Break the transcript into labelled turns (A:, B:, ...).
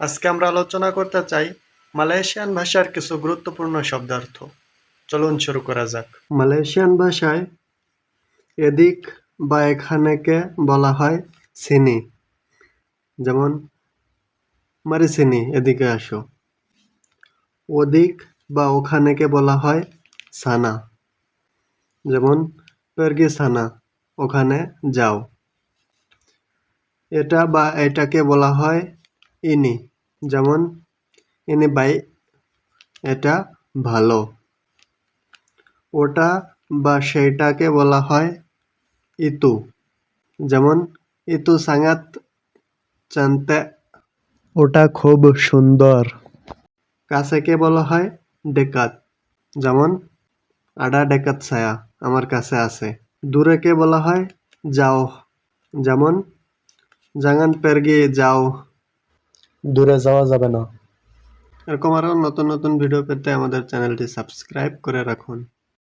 A: আজকে আমরা আলোচনা করতে চাই মালয়েশিয়ান ভাষার কিছু গুরুত্বপূর্ণ শব্দার্থ। চলুন শুরু করা যাক। মালয়েশিয়ান ভাষায় এদিক বা এখানেকে বলা হয় সিনি। যেমন, মারি সিনি, এদিকে আসো। ওদিক বা ওখানেকে বলা হয় সানা। যেমন, পেরগি সানা, ওখানে যাও। এটা বা এটাকে বলা হয় ইনি। যেমন ইনি বাই এটা ভালো। ওটা বা সেইটাকে বলা হয় ইতু। যেমন ইতু সাঙ্গাত চান্তে। ওটা খুব সুন্দর। কাছেকে বলা হয় ডেকাত। যেমন আডা ডেকাত ছায়া আমার কাছে আছে। দূরেকে বলা হয় যাও। যেমন জাঙ্গান পেরগি যাও। দূরে যাওয়া যাবে না। এরকম আরও নতুন নতুন ভিডিও পেতে আমাদের চ্যানেলটি সাবস্ক্রাইব করে রাখুন।